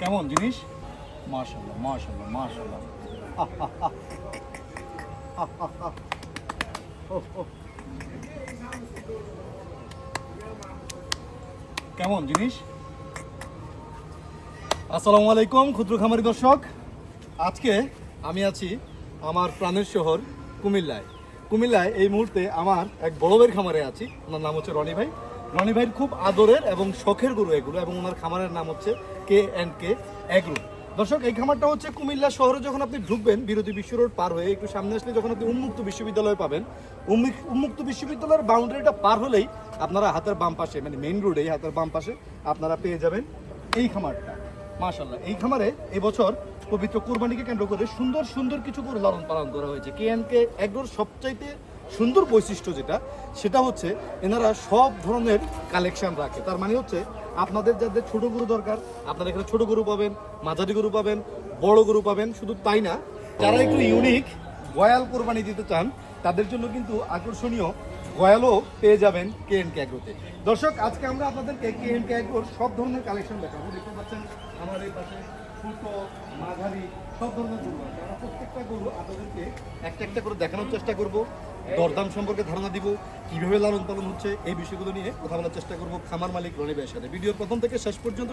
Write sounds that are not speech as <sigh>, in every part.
কেমন জিনিস? মাশাল্লাহ মাশাল্লাহ মাশাল্লাহ কেমন জিনিস? আসসালামু আলাইকুম, ক্ষুদ্র খামারি দর্শক। আজকে আমি আছি আমার প্রাণের শহর কুমিল্লায়। কুমিল্লায় এই মুহূর্তে আমার এক বড় খামারে আছি। ওনার নাম হচ্ছে রনি ভাই। রনি ভাইয়ের খুব আদরের এবং শখের গরু এগুলো এবং ওনার খামারের নাম হচ্ছে কে অ্যান্ড কে এগ্রো দর্শক, এই খামারটা হচ্ছে কুমিল্লা শহরে যখন আপনি ঢুকবেন, বিরোধী বিশ্ব রোড পার হয়ে একটু সামনে আসলে যখন আপনি উন্মুক্ত বিশ্ববিদ্যালয় পাবেন উন্মুক- উন্মুক্ত বিশ্ববিদ্যালয়ের বাউন্ডারিটা পার হলেই আপনারা হাতের বাম পাশে মানে মেইন রোডে হাতের বাম পাশে আপনারা পেয়ে যাবেন এই খামারটা। মাশাল্লাহ এই খামারে এবছর পবিত্র কোরবানিকে কেন্দ্র করে সুন্দর সুন্দর কিছু করে লালন পালন করা হয়েছে। কে এন কে একদম সবচাইতে সুন্দর বৈশিষ্ট্য যেটা, সেটা হচ্ছে এনারা সব ধরনের কালেকশন রাখে। তার মানে হচ্ছে আপনাদের যাদের ছোট গরু দরকার, আপনারা এখানে ছোট গরু পাবেন, মাঝারি গরু পাবেন, বড় গরু পাবেন, শুধু তাই না, যারা একটু ইউনিক গয়াল কোরবানি দিতে চান, তাদের জন্য কিন্তু আকর্ষণীয় গয়ালও পেয়ে যাবেন কে এন ক্যাগ্রোতে দর্শক, আজকে আমরা আপনাদেরকে কে এন ক্যাগ্রোর সব ধরনের কালেকশন দেখাবো। দেখতে পাচ্ছেন, আমার এই পাশে ছোট, মাঝারি আপনাদেরকে একটা একটা করে দেখানোর চেষ্টা করব, দরদাম সম্পর্কে ধারণা দিব, কীভাবে লালন পালন হচ্ছে এই বিষয়গুলো নিয়ে কথা বলার চেষ্টা করব খামার মালিক সাথে। প্রথম থেকে শেষ পর্যন্ত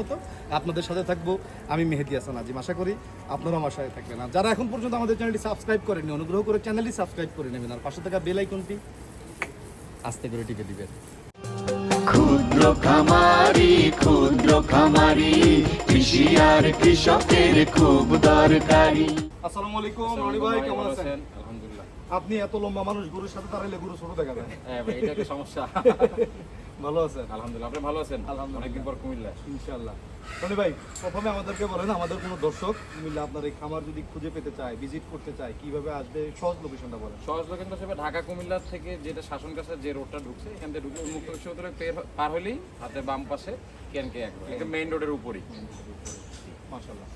মতো আপনাদের সাথে থাকব। আমি মেহেদি হাসান আজিম। আশা করি আপনারা আমার সাথে থাকবেন। আর যারা এখন পর্যন্ত আমাদের চ্যানেলটি সাবস্ক্রাইব করেননি, অনুগ্রহ করে চ্যানেলটি সাবস্ক্রাইব করে নেবেন। আর পাশে থাকা বেল আইকনটি আস্তে করে টিপে দিবেন। খামারি ক্ষুদ্র খামারি কৃষি আর কৃষকের খুব দরকারি। আসসালামু আলাইকুম রনি ভাই কেমন আছেন? আলহামদুলিল্লাহ। আপনি এত লম্বা মানুষ গরুর সাথে দাঁড়াইলে গরু ছোট দেখা যায়। হ্যাঁ ভাই এটা একটা সমস্যা। <laughs> ভালো আছেন? আলহামদুলিল্লাহ। আপনি ভালো আছেন? আলহামদুলিল্লাহ। অনেকদিন পর কুমিল্লা ইনশাল্লাহ রনি ভাই প্রথমে আমাদেরকে বলেন আমাদের কোনো দর্শক মিলে আপনার এই খামার যদি খুঁজে পেতে চায় ভিজিট করতে চায় কীভাবে আসবে? সহজ লোকেশনটা বলেন। সহজ লোকেন্দ্র হিসেবে ঢাকা কুমিল্লা থেকে যেটা শাসন কাছে যে রোডটা ঢুকছে এখান থেকে ঢুকে উন্মুক্ত বিশ্ববিদ্যালয় পার হলেই হাতে বাম পাশে কেন কে একদম মেইন রোডের উপরই। মাশাল্লাহ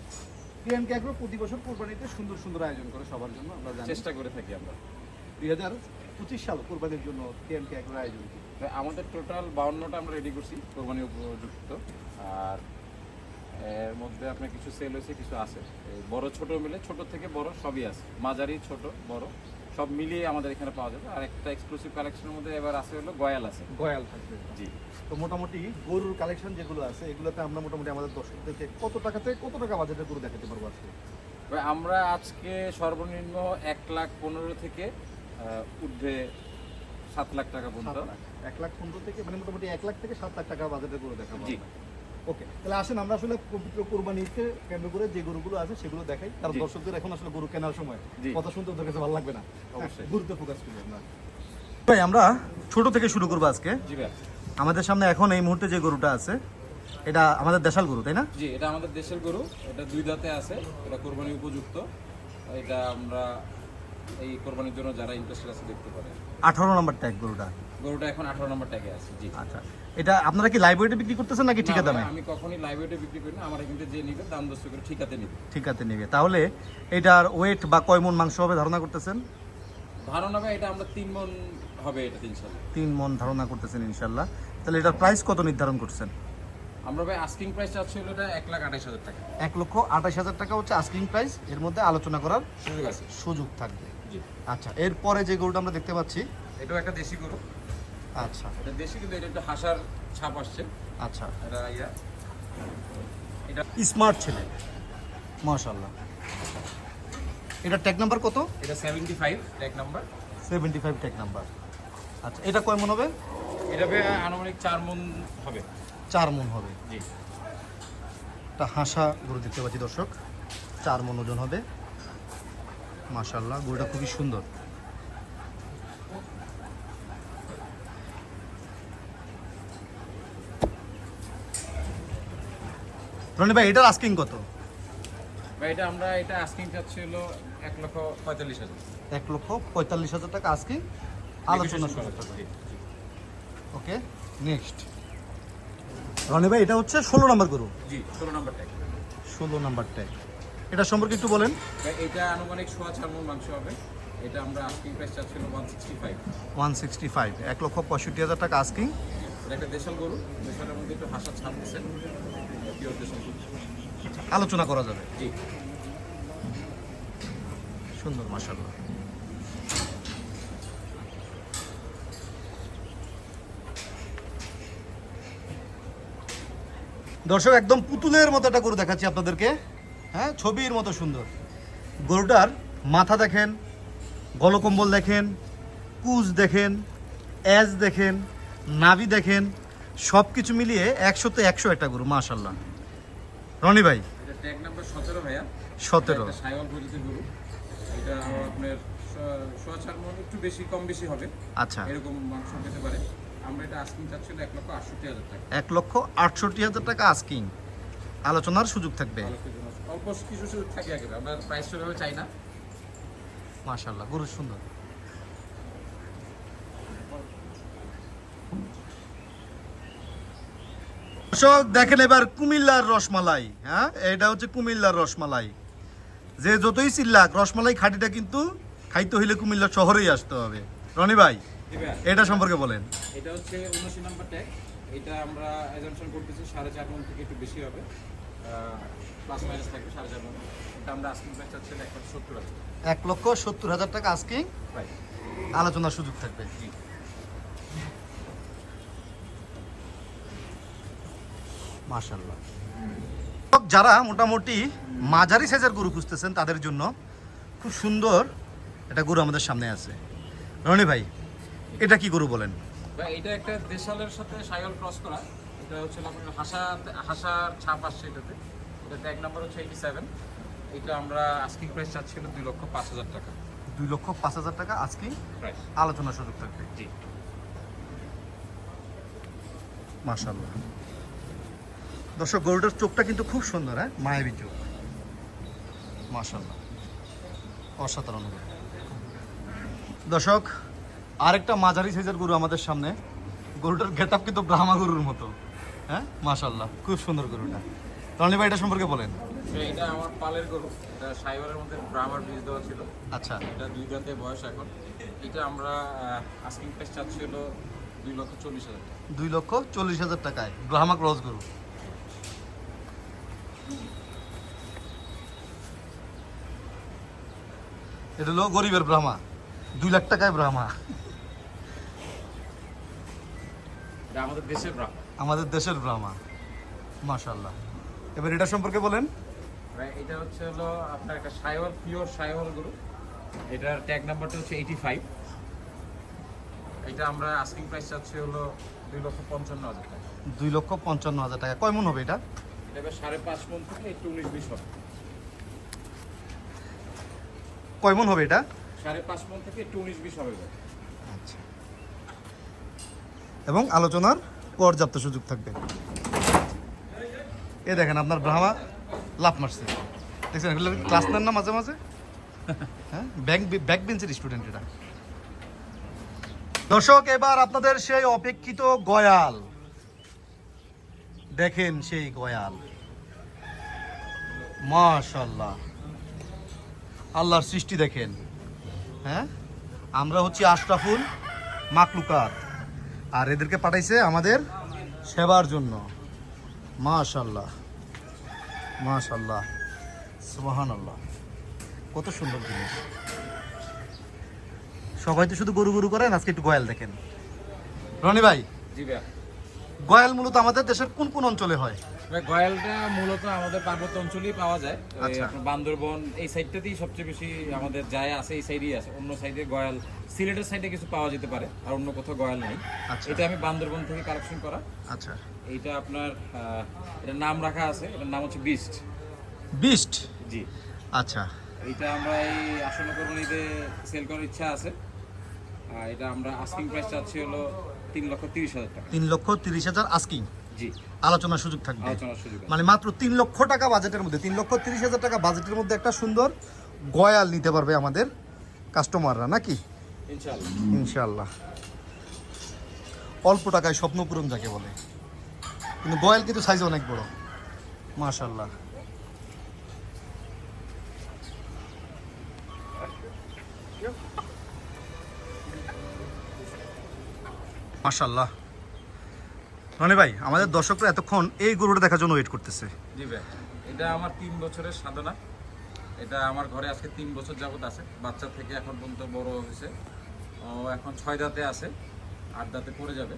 পিএম ক্যাগ্রো প্রতি বছর কোরবানিতে সুন্দর সুন্দর আয়োজন করে সবার জন্য আমরা চেষ্টা করে থাকি আমরা। দুই হাজার পঁচিশ সাল কোরবানির জন্য পিএম ক্যাগ্রোর আয়োজন। আমাদের টোটাল বাউন্নটা আমরা রেডি করছি কোরবানি উপযুক্ত। আর এর মধ্যে আপনার কিছু সেল হয়েছে কিছু আছে। বড় ছোট মিলে ছোট থেকে বড় সবই আছে। মাঝারি ছোট বড় সব মিলিয়ে আমাদের এখানে পাওয়া যাবে। আর একটা এক্সক্লুসিভ কালেকশনের মধ্যে এবার আছে হলো গয়াল আছে। গয়াল থাকবে। জি। তো মোটামুটি গরুর কালেকশন যেগুলো আছে এগুলোতে আমরা মোটামুটি আমাদের দর্শকদেরকে কত টাকাতে কত টাকা বাজেটের গরু দেখাতে পারব আজকে? তবে আমরা আজকে সর্বনিম্ন এক লাখ পনেরো থেকে ঊর্ধ্বে সাত লাখ টাকা পর্যন্ত। এক লাখ পনেরো থেকে মানে মোটামুটি এক লাখ থেকে সাত লাখ টাকা বাজেটের গরু দেখাবো জি। ওকে তাহলে আসেন আমরা আসলে পবিত্র কোরবানিতে কেন্দ্র করে যে গরুগুলো আছে সেগুলো দেখাই। কারণ। দর্শকদের এখন আসলে গরু কেনার সময়। কথা শুনতে ওদের কাছে ভালো লাগবে না। অবশ্যই। গুরুত্ব ফোকাস করি আমরা। ভাই আমরা ছোট থেকে শুরু করব আজকে। জি ভাই। আমাদের সামনে এখন এই মুহূর্তে যে গরুটা আছে এটা আমাদের দেশাল গরু তাই না? জি এটা আমাদের দেশের গরু। এটা দুই দাঁতে আছে। এটা কোরবানি উপযুক্ত। এটা আমরা এই কোরবানির জন্য যারা ইন্টারেস্টেড আছে দেখতে পারে আঠারো নম্বর ট্যাগ গরুটা? গরুটা এখন আঠারো নম্বর ট্যাগে আছে জি। আচ্ছা। এটা আপনারা কি লাইব্রেরিতে বিক্রি করতেছেন নাকি ঠিকা দামে? আমি কখনই লাইব্রেরিতে বিক্রি করি না আমার কিন্তু যে নিবে দাম দশ করে ঠিকাতে নিবে। ঠিকাতে নেবে। তাহলে এটার ওয়েট বা কয় মন মাংস হবে ধারণা করতেছেন? ধারণা ভাই এটা আমরা তিন মন হবে এটা সালে। তিন মন ধারণা করতেছেন ইনশাল্লাহ। তাহলে এটার প্রাইস কত নির্ধারণ করছেন? আমরা ভাই আস্কিং প্রাইস চাচ্ছি হলো এটা এক লাখ আঠাইশ হাজার টাকা। এক লক্ষ আঠাশ হাজার টাকা হচ্ছে আস্কিং প্রাইস এর মধ্যে আলোচনা করার সুযোগ আছে। সুযোগ থাকবে। আচ্ছা এরপরে যে গরুটা আমরা দেখতে পাচ্ছি। এটাও একটা দেশি গরু। আচ্ছা। এটা দেশি কিন্তু এটা একটু হাসার ছাপ আসছে। আচ্ছা। এটা ইয়া। এটা স্মার্ট ছেলে। মাশাল্লাহ এটা ট্যাগ নাম্বার কত? এটা seventy five tag number seventy five tag number আচ্ছা এটা কয় মন হবে? এটা আনুমানিক চার মন হবে। চার মন হবে। জি। একটা হাসা গরু দেখতে পাচ্ছি দর্শক। চার মন ওজন হবে। মাশাল্লাহ গরুটা খুবই সুন্দর। রনি ভাই এটার আস্কিং কত? ভাই এটা আমরা এটা আস্কিং চাচ্ছি হলো এক লক্ষ পঁয়তাল্লিশ হাজার। এক লক্ষ পঁয়তাল্লিশ হাজার টাকা আস্কিং আলোচনা। ওকে নেক্সট রনি ভাই এটা হচ্ছে ষোলো নম্বর গরু। জি ষোলো নম্বর ট্যাগ ষোলো নাম্বার ট্যাগ এটা সম্পর্কে একটু বলেন। এটা আনুমানিক সোয়া চার মন মাংস হবে। এটা আমরা আস্কিং প্রাইস চাচ্ছি হলো one sixty five one sixty five এক লক্ষ পঁয়ষট্টি হাজার টাকা আস্কিং এটা একটা দেশাল গরু দেশালের মধ্যে একটু হাসা ছাপ দিচ্ছেন পিওর দেশাল আলোচনা করা যাবে। জি। সুন্দর মাসাল্লাহ দর্শক একদম পুতুলের মতো একটা গরু দেখাচ্ছি আপনাদেরকে। হ্যাঁ ছবির মতো সুন্দর। গরুটার মাথা দেখেন গলকম্বল দেখেন কুচ দেখেন অ্যাজ দেখেন নাভি দেখেন সব কিছু মিলিয়ে একশোতে একশো একটা গরু মাশাল্লাহ রনি ভাই? সতেরো আচ্ছা। এরকম মাংস পেতে পারে। আমরা এটা আস্কিং চাচ্ছিল এক লক্ষ আটষট্টি হাজার টাকা। এক লক্ষ আটষট্টি হাজার টাকা আস্কিং আলোচনার সুযোগ থাকবে। অল্প কিছু সুযোগ থাকে আগে আমরা প্রাইস সেভাবে চাই না। মাশাল্লাহ গরু সুন্দর। দর্শক দেখেন এবার কুমিল্লার রসমালাই হ্যাঁ? এটা হচ্ছে কুমিল্লার রসমালাই। যে যতই চিল্লাক রসমালাই খাটিটা কিন্তু খাইতে হইলে কুমিল্লা শহরেই আসতে হবে। রনি ভাই এটা সম্পর্কে বলেন। এটা হচ্ছে উনআশি নাম্বার ট্যাগ এটা আমরা করতেছি সাড়ে চার থেকে একটু বেশি হবে। প্লাস মাইনাস থাকবে সাড়ে চার এটা আমরা আস্কিং প্রাইস চাচ্ছি এক লক্ষ সত্তর হাজার এক লক্ষ সত্তর হাজার টাকা আস্কিং আলোচনার সুযোগ থাকবে। জি। মাশাল্লাহ যারা মোটামুটি মাঝারি সাইজের গরু খুঁজতেছেন তাদের জন্য খুব সুন্দর একটা গরু আমাদের সামনে আছে। রনি ভাই এটা কি গরু বলেন? এটা একটা দেশালের সাথে সাইকেল ক্রস করা। এটা হচ্ছে আপনার হাসা হাসার ছাপ আসছে এটাতে। এটা ট্যাগ নাম্বার হচ্ছে এইটি সেভেন এটা আমরা আস্কিং প্রাইস চাচ্ছিল দুই লক্ষ পাঁচ হাজার টাকা। দুই লক্ষ পাঁচ হাজার টাকা আজকে প্রাইস আলোচনার সুযোগ থাকবে। জি। মাশাল্লাহ দর্শক গরুটার চোখটা কিন্তু খুব সুন্দর হ্যাঁ? মায়াবী চোখ। মাশাল্লাহ অসাধারণ দর্শক আরেকটা মাঝারি সাইজের গরু আমাদের সামনে। গরুটার গেট আপ কিন্তু ব্রাহ্মা গরুর মতো। হ্যাঁ? মাশাল্লাহ খুব সুন্দর গরুটা। রনি ভাই এটা সম্পর্কে বলেন। এটা আমার পালের গরু। এটা সাইবারের মধ্যে ব্রাহ্মার বীজ দেওয়া ছিল। আচ্ছা। এটা দুই দাঁতে বয়স এখন। এটা আমরা আস্কিং প্রাইস চাচ্ছিল দুই লক্ষ চল্লিশ হাজার দুই লক্ষ চল্লিশ হাজার টাকায় ব্রাহ্মা ক্রস গরু। এটা হলো গরিবের ব্রাহ্মা দুই লাখ টাকায় ব্রাহ্মা এটা আমাদের দেশের ব্রাহ্মা আমাদের দেশের ব্রাহ্মা মাশাল্লাহ এবার এটা সম্পর্কে বলেন। এটা হচ্ছে হলো আপনার একটা সাইওয়াল পিওর সাইওয়াল গরু। এটার ট্যাগ নাম্বারটা হচ্ছে এইটি ফাইভ এটা আমরা আস্কিং প্রাইস চাচ্ছি হলো দুই লক্ষ পঞ্চান্ন হাজার টাকা। দুই লক্ষ পঞ্চান্ন হাজার টাকা। কয় মন হবে এটা? এটা সাড়ে পাঁচ মন থেকে একটু উনিশ বিশ হবে। কয় মন হবে এটা? সাড়ে পাঁচ মন থেকে একটু উনিশ বিশ হবে। আচ্ছা। এবং আলোচনার পর্যাপ্ত সুযোগ থাকবে। এ দেখেন আপনার ব্রাহ্মা লাভ মারছে। দেখছেন, এগুলো ক্লাস নেন না মাঝে মাঝে? হ্যাঁ ব্যাংক বেঞ্চের স্টুডেন্ট এটা দর্শক, এবার আপনাদের সেই অপেক্ষিত গয়াল। দেখেন সেই গয়াল। মাশাল্লাহ আল্লাহর সৃষ্টি দেখেন। হ্যাঁ আমরা হচ্ছি আশরাফুল মাকলুকাত। আর এদেরকে পাঠাইছে আমাদের সেবার জন্য। মাশাল্লাহ মাশাল্লাহ সুবাহান আল্লাহ কত সুন্দর জিনিস। সবাই তো শুধু গরু গরু করেন আজকে একটু গয়াল দেখেন। রনি ভাই জি ভাই গয়াল মূলত আমাদের দেশের কোন কোন অঞ্চলে হয়? গয়ালটা মূলত আমাদের পার্বত্য অঞ্চলেই পাওয়া যায়। আচ্ছা। বান্দরবন এই সাইডটাতেই সবচেয়ে বেশি আমাদের যায় আছে এই সাইডেই আছে। অন্য সাইডে গয়াল সিলেটের সাইডে কিছু পাওয়া যেতে পারে আর অন্য কোথাও গয়াল নাই। আচ্ছা। এটা আমি বান্দরবন থেকে কালেকশন করা। আচ্ছা। এইটা আপনার এটার নাম রাখা আছে এটার নাম হচ্ছে বিস্ট বিস্ট জি। আচ্ছা। এইটা আমরা এই আসন্ন কোরবানিতে সেল করার ইচ্ছা আছে। আর এটা আমরা আস্কিং প্রাইস চাচ্ছি হলো তিন লক্ষ তিরিশ হাজার টাকা। তিন লক্ষ তিরিশ হাজার আস্কিং জি। আলোচনার সুযোগ থাকবে। মানে মাত্র তিন লক্ষ টাকা বাজেটের মধ্যে তিন লক্ষ তিরিশ হাজার টাকা বাজেটের মধ্যে একটা সুন্দর গয়াল নিতে পারবে আমাদের কাস্টমাররা নাকি? ইনশাল্লাহ অল্প টাকায় স্বপ্ন পূরণ যাকে বলে। কিন্তু গয়াল কিন্তু সাইজ অনেক বড়। মাশাল্লাহ মাশাল্লাহ রনি ভাই আমাদের দর্শকরা এতক্ষণ এই গরুটা দেখার জন্য ওয়েট করতেছে। জি ভাই এটা আমার তিন বছরের সাধনা। এটা আমার ঘরে আজকে তিন বছর যাবত আছে। বাচ্চা থেকে এখন পর্যন্ত বড় হয়েছে। ও এখন ছয় দাঁতে আছে আট দাঁতে পড়ে যাবে।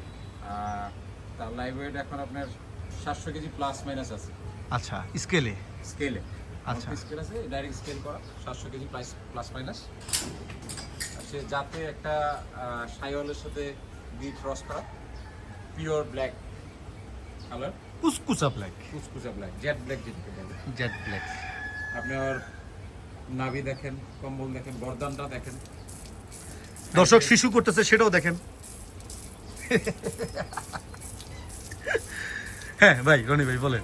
আর তার লাইভ ওয়েট এখন আপনার সাতশো কেজি প্লাস মাইনাস আছে। আচ্ছা স্কেলে স্কেলে আচ্ছা। স্কেল আছে ডাইরেক্ট স্কেল করা সাতশো কেজি প্লাস প্লাস মাইনাস সে যাতে একটা সাইওয়ালের সাথে বি ক্রস করা পিওর ব্ল্যাক কালার কুচকুচা ব্ল্যাক কুচকুচা ব্ল্যাক জেড ব্ল্যাক যেটাকে বলে। জেড ব্ল্যাক আপনার নাভি দেখেন কম্বল দেখেন গর্দানটা দেখেন। দর্শক শিশু করতেছে সেটাও দেখেন। হ্যাঁ ভাই রনি ভাই বলেন।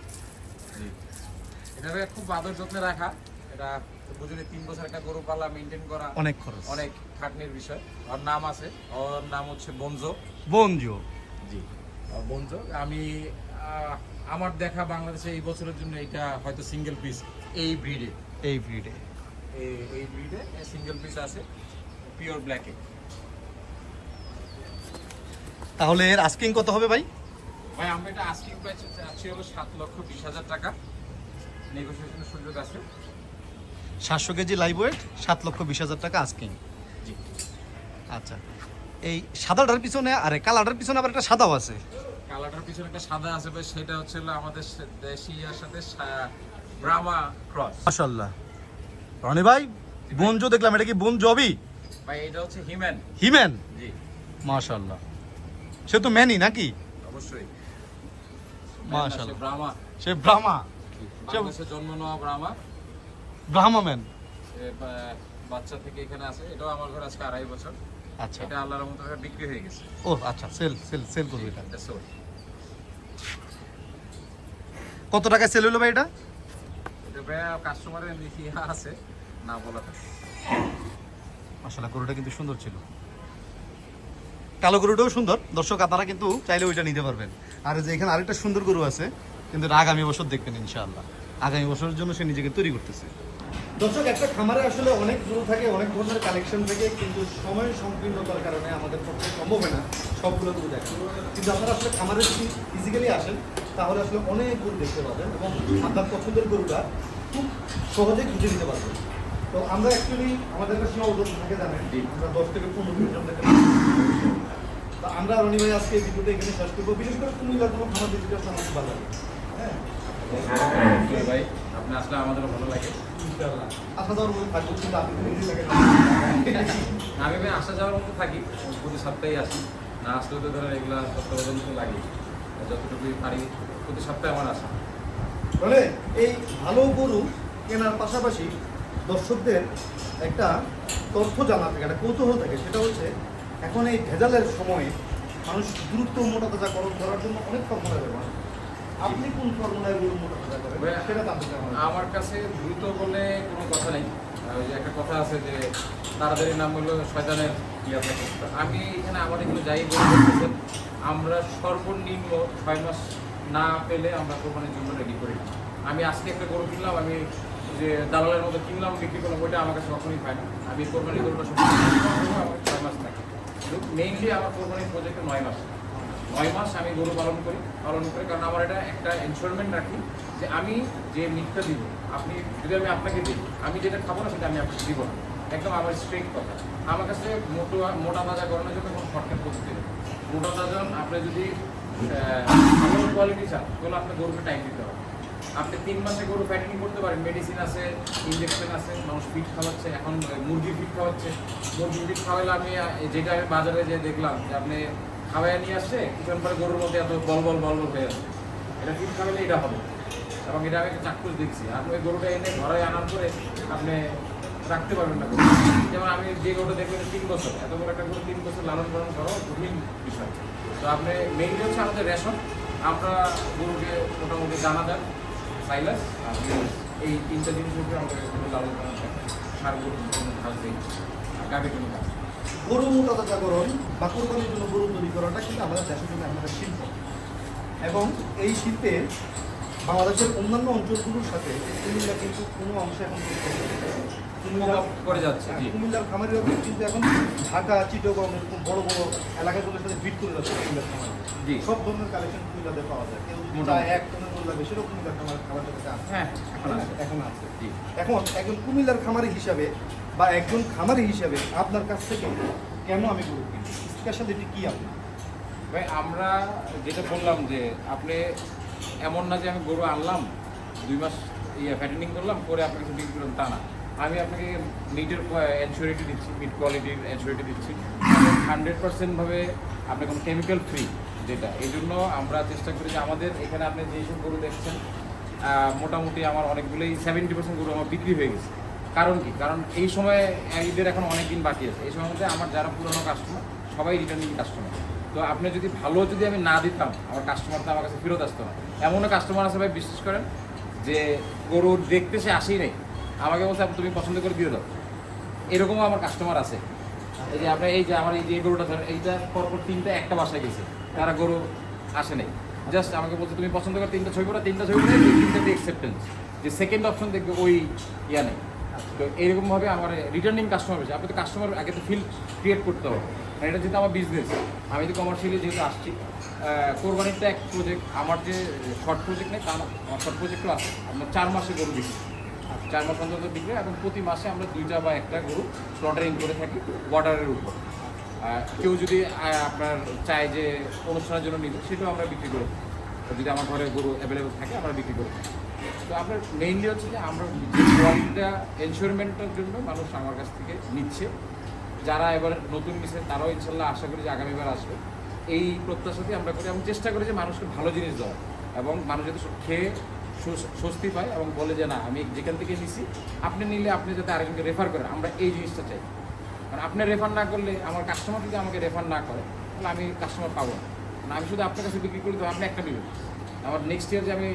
এটা ভাই খুব আদর যত্নে রাখা। এটা বুঝলি তিন বছর একটা গরু পালা মেনটেন করা। অনেক খরচ। অনেক খাটনির বিষয়। ওর নাম আছে ওর নাম হচ্ছে বনজো। বনজিও জি। বনজো আমি আমার দেখা বাংলাদেশে এই বছরের জন্য এটা হয়তো সিঙ্গেল পিস এই ব্রিডে এই ব্রিডে এই ব্রিডে সিঙ্গেল পিস আছে পিওর ব্ল্যাকে তাহলে এর আস্কিং কত হবে ভাই? ভাই আমরা এটা আস্কিং প্রাইস চাচ্ছি হলো সাত লক্ষ বিশ হাজার টাকা। নেগোসিয়েশনের সুযোগ আছে। সাতশো কেজি লাইভ ওয়েট সাত লক্ষ বিশ হাজার টাকা আস্কিং আচ্ছা। এই সাদাটার পিছনে আরে কালাটার পিছনে আবার একটা সাদাও আছে। কালারটার পিছনে একটা সাদা আছে ভাই সেটা হচ্ছে আমাদের দেশি ইয়ার সাথে ব্রাহ্মা ক্রস মাশাল্লাহ রনি ভাই বনজো দেখলাম এটা কি বন জবি? ভাই এটা হচ্ছে হিম্যান হিমেন? জি। মাশাল্লাহ সে তো ম্যানই নাকি? অবশ্যই। মাশাআল্লাহ। ব্রাহ্মা সে ব্রাহ্মা বাংলাদেশে জন্ম নেওয়া ব্রাহ্মা ব্রাহ্মা ম্যান বাচ্চা থেকে এখানে আছে। এটাও আমার ঘরে আজকে আড়াই বছর। আচ্ছা। এটা আল্লাহর মতো বিক্রি হয়ে গেছে। ও আচ্ছা সেল সেল সেল করবে এটা sold। কত টাকা সেল হলো ভাই এটা? এটা ভাই কাস্টমারের আছে না বলা মাশাল্লাহ গরুটা কিন্তু সুন্দর ছিল। কালো গরুটাও সুন্দর। দর্শক আপনারা কিন্তু চাইলে ওইটা নিতে পারবেন। আর এই যে এখানে আরেকটা সুন্দর গরু আছে কিন্তু আগামী বছর দেখবেন ইনশাআল্লাহ। আগামী বছরের জন্য সে নিজেকে তৈরি করতেছে। দর্শক একটা খামারে আসলে অনেক গরু থাকে অনেক ধরনের কালেকশন থাকে কিন্তু সময় সংকীর্ণতার কারণে আমাদের পক্ষে সম্ভব হয় না সবগুলো গরু দেখা কিন্তু আপনারা আসলে খামারে যদি ফিজিক্যালি আসেন তাহলে আসলে অনেক গরু দেখতে পাবেন এবং আপনার পছন্দের গরুটা খুব সহজে খুঁজে নিতে পারবেন। তো আমরা অ্যাকচুয়ালি আমাদের কাছে সীমাবদ্ধতা থাকে জানেন। আমরা দশ থেকে পনেরো মিনিট আপনাকে তো আমরা রনি ভাই আজকে এই ভিডিওটা এখানে শেষ করব। বিশেষ করে কুমিল্লার কোনো খামার ভিডিও আমার ভালো লাগে। হ্যাঁ? হ্যাঁ, ভাই আপনি আসলে আমাদেরও ভালো লাগে। আমি ভাই আসা যাওয়ার মতো থাকি। প্রতি সপ্তাহে আসি। না আসলে তো ধরেন এগুলা তত্ত্বাবধান তো লাগে। যতটুকু পারি, প্রতি সপ্তাহে আমার আসা। বলে এই ভালো গরু কেনার পাশাপাশি দর্শকদের একটা তথ্য জানা থাকে একটা কৌতূহল থাকে। সেটা হচ্ছে, এখন এই ভেজালের সময়ে মানুষ দ্রুত মোটা তাজাকরণ করার জন্য অনেক ফর্মুলা ব্যবহার করে। আপনি কোন ফর্মুলায় আমার। কাছে দ্রুত বলে কোনো কথা নেই। ওই যে একটা কথা আছে যে তাড়াতাড়ি নাম হলো শয়তানের ইয়া থাকে তো আমি এখানে আমার এগুলো যাই বলতেছেন আমরা সর্বনিম্ন ছয় মাস না পেলে আমরা কোরবানির জন্য রেডি করি আমি আজকে একটা গরু কিনলাম আমি যে দালালের মতো কিনলাম বিক্রি করলাম ওইটা আমার কাছে কখনোই পাই না। আমি কোরবানির গরুটা সব ছয় মাস থাকে। মেইনলি আমার কোরবানির প্রজেক্টে নয় মাস। নয় মাস আমি গরু পালন করি পালন করি, কারণ আমার এটা একটা ইনশোরমেন্ট রাখি যে আমি যে মিটটা দিব, আপনি, যদি আমি আপনাকে দিই, আমি যেটা খাব না সেটা আমি আপনাকে দিব না। একদম আমার স্ট্রিক্ট কথা। আমার কাছে মোটো, মোটা তাজা করানোর জন্য কোনো শর্টকাট নেই। মোটা তাজা, আপনি যদি ভালো কোয়ালিটি চান, তাহলে আপনার গরুকে টাইম দিতে হবে। আপনি তিন মাসে গরু ফ্যাটিং করতে পারেন মেডিসিন আছে ইঞ্জেকশন আছে, মানুষ ফিট খাওয়াচ্ছে, এখন মুরগি ফিট খাওয়াচ্ছে। মুরগি ফিট খাওয়াইলে আমি যেটা আমি বাজারে যে দেখলাম যে আপনি খাওয়াই নিয়ে আসছে, কিছুক্ষণ পরে গরুর মধ্যে এত বল বল বল হয়ে যাচ্ছে এটা ফিট খাওয়াইলে এটা হবে। এবং এটা আমি চাক্ষুষ দেখছি। আপনি ওই গরুটা এনে ঘরে আনার পরে আপনি রাখতে পারবেন না যেমন আমি যে গরুটা দেখবেন তিন বছর, এত বড় একটা গরু তিন বছর লালন পালন করা কঠিন বিষয়। তো আপনি মেইনলি হচ্ছে আমাদের রেশন, আমরা গরুকে মোটামুটি দানা দেন, সাইলাস, আর। এই তিনটা জিনিস উপরে আমাদের লালন পালন সার গরু কোনো ঘাস দিই আর গাভী কোনো দিই। গরু তাজাকরণ বা কোরবানির জন্য গরু তৈরি করাটা কিন্তু আমাদের দেশের জন্য আমাদের শিল্প। এবং এই শিল্পে বাংলাদেশের অন্যান্য অঞ্চলগুলোর সাথে কুমিল্লা কিন্তু কোনো অংশে এখন। কুমিল্লা করে যাচ্ছে জি। কুমিল্লার খামারিরা কিন্তু এখন ঢাকা চিটগং এরকম বড় বড় এলাকাগুলোর সাথে বিট করে যাচ্ছে কুমিল্লার খামার। জি। সব ধরনের কালেকশন কুমিল্লাতে পাওয়া যায়। কেউ এক টনের লাগবে সেরকম কুমিল্লার খামার আছে। হ্যাঁ এখন আছে। এখন এখন একজন কুমিল্লার খামারি হিসাবে বা একজন খামারি হিসাবে আপনার কাছ থেকে কেন আমি গরু কিনবো স্পেশালিটি কী আপনার? ভাই, আমরা যেটা বললাম যে আপনি এমন না যে আমি গরু আনলাম, দুই মাস ইয়ে ফ্যাটেনিং করলাম করে আপনাকে বিক্রি করলাম, তা না। আমি আপনাকে মিটের অ্যানসিওরিটি দিচ্ছি মিট কোয়ালিটির অ্যানসিওরিটি দিচ্ছি। হান্ড্রেড পার্সেন্টভাবে আপনি কোনো কেমিক্যাল ফ্রি যেটা। এই জন্য আমরা চেষ্টা করি যে আমাদের এখানে আপনি যেসব গরু দেখছেন মোটামুটি আমার অনেকগুলোই সেভেন্টি পার্সেন্ট গরু আমার বিক্রি হয়ে গেছে। কারণ কি? কারণ এই সময় ঈদের এখন অনেক দিন বাকি আছে। এই সময়ের মধ্যে আমার যারা পুরনো কাস্টমার সবাই রিটার্নিং কাস্টমার তো আপনি যদি ভালো যদি আমি না দিতাম আমার কাস্টমার তো আমার কাছে ফেরত আসতো না। এমনও কাস্টমার আছে ভাই বিশ্বাস করেন যে গরু দেখতে সে আসেই নাই। আমাকে বলছে "আপু, তুমি পছন্দ করে দিয়ে দাও। এরকমও আমার কাস্টমার আছে। এই যে আপনার এই যে আমার এই যে গরুটা ধরেন এইটা পরপর তিনটা একটা বাসায় গেছে। তারা গরু আসে নাই। জাস্ট আমাকে বলছে তুমি পছন্দ করে তিনটা ছবি পড়া তিনটা ছবি পড়ে তিনটাতে অ্যাকসেপ্টেন্স যে সেকেন্ড অপশন দেখবে ওই ইয়া নেই। তো এরকমভাবে আমার রিটার্নিং কাস্টমার হয়েছে। আপনি তো কাস্টমার আগে তো ফিল ক্রিয়েট করতে হবে। কারণ এটা যেহেতু আমার বিজনেস আমি তো কমার্শিয়ালি যেহেতু আসছি আহ, কোরবানিটা এক প্রজেক্ট আমার যে শর্ট প্রজেক্ট নেই তা না আমার শর্ট প্রজেক্টও আছে। আপনার চার মাসে গরু বিক্রি চার মাস অন্তত বিক্রি এবং প্রতি মাসে আমরা দুইটা বা একটা গরু স্লটারিং করে থাকি বর্ডারের উপর। কেউ যদি আপনার চায় যে অনুষ্ঠানের জন্য নিতে সেটাও আমরা বিক্রি করে থাকি। যদি আমার ঘরে গরু অ্যাভেলেবেল থাকে, আমরা বিক্রি করে থাকি। তো আপনার মেইনলি হচ্ছে যে আমরা কোয়ালিটিটা এনশোরমেন্টের জন্য মানুষ আমার কাছ থেকে নিচ্ছে। যারা এবার নতুন মিশে তারাও ইনশাল্লাহ আশা করি যে আগামীবার আসবে। এই প্রত্যাশাতেই আমরা করি এবং চেষ্টা করি যে মানুষকে ভালো জিনিস দেওয়া এবং মানুষ যাতে খেয়ে স্বস্তি পায় এবং বলে যে, না, আমি যেখান থেকে নিছি, আপনি নিলে আপনি যাতে আরেকজনকে রেফার করেন। আমরা এই জিনিসটা চাই। কারণ আপনি রেফার না করলে আমার কাস্টমার যদি আমাকে রেফার না করে, তাহলে আমি কাস্টমার পাবো না। কারণ আমি শুধু আপনার কাছে বিক্রি করি, তো আপনি একটা নেবেন আমার নেক্সট ইয়ার যে আমি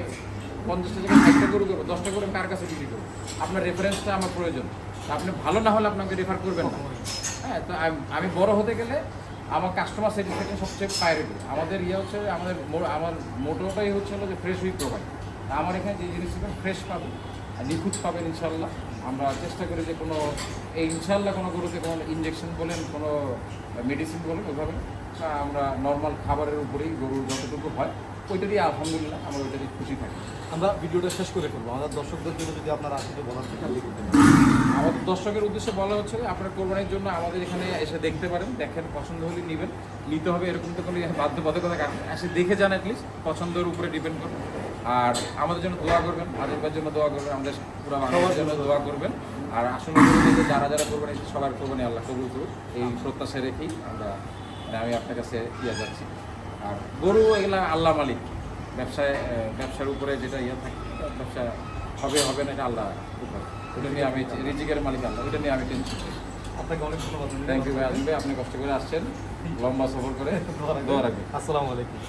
পঞ্চাশটা জায়গায় ষাটটা গরু করব দশটা করে কার কাছে বিক্রি করব? আপনার রেফারেন্সটা আমার প্রয়োজন। তা আপনি ভালো না হলে আপনাকে রেফার করবেন না। হ্যাঁ তো আমি- বড় হতে গেলে আমার কাস্টমার স্যাটিসফ্যাকশন সবচেয়ে প্রায়োরিটি আমাদের ইয়ে হচ্ছে, আমাদের আমার মোটোটাই হচ্ছে হলো যে ফ্রেশ উই প্রোভাইড আমার এখানে যে জিনিস ফ্রেশ পাবেন আর নিখুঁত পাবেন ইনশাল্লাহ আমরা চেষ্টা করি যে কোনো, এই ইনশাল্লাহ কোনো গরুতে কোনো ইঞ্জেকশন বলেন, কোনো মেডিসিন বলেন ওইভাবে আমরা নর্মাল খাবারের উপরেই গরুর যতটুকু হয় ওইটা দিয়ে আলহামদুলিল্লাহ আমরা ওইটা দিয়ে খুশি থাকি। আমরা ভিডিওটা শেষ করে ফেলব। আমাদের দর্শকদের জন্য যদি আপনারা আসলে বলার থেকে আমাদের দর্শকের উদ্দেশ্যে বলা হচ্ছে যে আপনারা কোরবানির জন্য আমাদের এখানে এসে দেখতে পারেন দেখেন পছন্দ হলে নেবেন। নিতে হবে এরকম তো কোনো বাধ্যবাধকতা কারণ এসে দেখে যান অ্যাটলিস্ট পছন্দের উপরে ডিপেন্ড করবে আর আমাদের জন্য দোয়া করবেন আজিফের জন্য দোয়া করবেন আমাদের পুরো বাংলার জন্য দোয়া করবেন। আর আসলে যারা যারা কোরবানি সবার কোরবানি আল্লাহ কবুল করুক। এই প্রত্যাশা রেখেই আমরা আমি আপনার কাছে ইয়ে যাচ্ছি। আর গরু এগুলা আল্লাহ মালিক। ব্যবসায় ব্যবসার উপরে যেটা ইয়ে থাকে ব্যবসা হবে হবে না এটা আল্লাহ উপর। ওটা নিয়ে আমি রিজিকের মালিক আল্লাহ ওটা নিয়ে আমি টেনশন আপনাকে অনেক ধন্যবাদ। থ্যাংক ইউ ভাই আজিম ভাই আপনি কষ্ট করে আসছেন। লম্বা সফর করে দোয়া দোয়া রাখবেন। আসসালামু আলাইকুম।